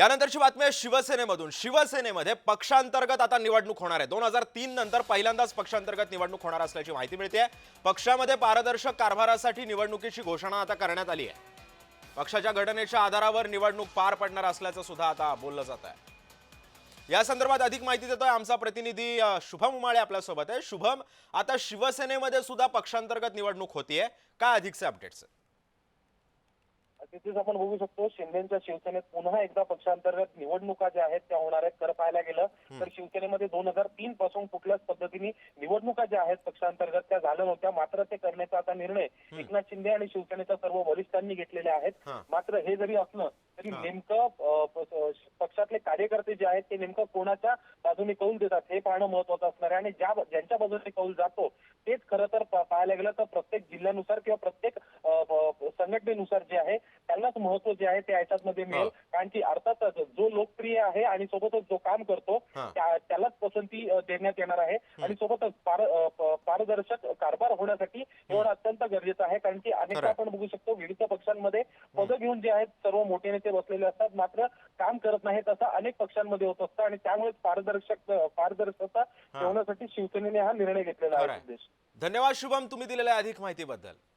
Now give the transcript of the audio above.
यानंतरची बातमी आहे शिवसेनेमधून. शिवसेनेमध्ये पक्षांतर्गत आता निवडणूक होणार आहे. दोन हजार तीन नंतर पहिल्यांदाच पक्षांतर्गत निवडणूक होणार असल्याची माहिती मिळते पक्षामध्ये पारदर्शक कारभारासाठी निवडणुकीची घोषणा आता करण्यात आली आहे. पक्षाच्या घटनेच्या आधारावर निवडणूक पार पडणार असल्याचं सुद्धा आता बोललं जात आहे. या संदर्भात अधिक माहिती देतोय आमचा प्रतिनिधी शुभम उमाळे आपल्यासोबत आहे. शुभम आता शिवसेनेमध्ये सुद्धा पक्षांतर्गत निवडणूक होतीये. काय अधिकचे अपडेट्स? तिथेच आपण बघू शकतो शिंदेच्या शिवसेनेत पुन्हा एकदा पक्षांतर्गत निवडणुका ज्या आहेत त्या होणार आहेत तर पाहायला गेलं तर शिवसेनेमध्ये दोन हजार तीन पासून कुठल्याच पद्धतीने निवडणुका ज्या आहेत पक्षांतर्गत त्या झाल्या नव्हत्या. मात्र ते करण्याचा आता निर्णय एकनाथ शिंदे आणि शिवसेनेच्या सर्व वरिष्ठांनी घेतलेले आहेत. मात्र हे जरी असलं तरी. नेमकं पक्षातले कार्यकर्ते जे आहेत ते नेमकं कोणाच्या बाजूने कौल देतात हे पाहणं महत्वाचं असणार आहे. आणि ज्या ज्यांच्या बाजूने कौल जातो तेच खरं तर पाहायला गेलं तर प्रत्येक जिल्ह्यानुसार किंवा प्रत्येक संघटनेनुसार जे आहे त्यांनाच महत्त्व जे आहे ते याच्यामध्ये मिळेल. कारण की अर्थातच जो लोकप्रिय आहे आणि सोबतच जो काम करतो. त्या- त्यालाच पसंती देण्यात येणार आहे. आणि सोबतच पारदर्शक कारभार होण्यासाठी होणं अत्यंत गरजेचं आहे. कारण की अनेकदा खरं. आपण बघू शकतो विविध पक्षांमध्ये पदं घेऊन जे आहेत सर्व मोठे नेते बसलेले असतात. मात्र काम करत नाहीत असं अनेक पक्षांमध्ये होत असतं. आणि त्यामुळे पारदर्शक पारदर्शकता ठेवण्यासाठी शिवसेनेने हा निर्णय घेतलेला आहे. धन्यवाद शुभम तुम्ही दिलेल्या अधिक माहितीबद्दल.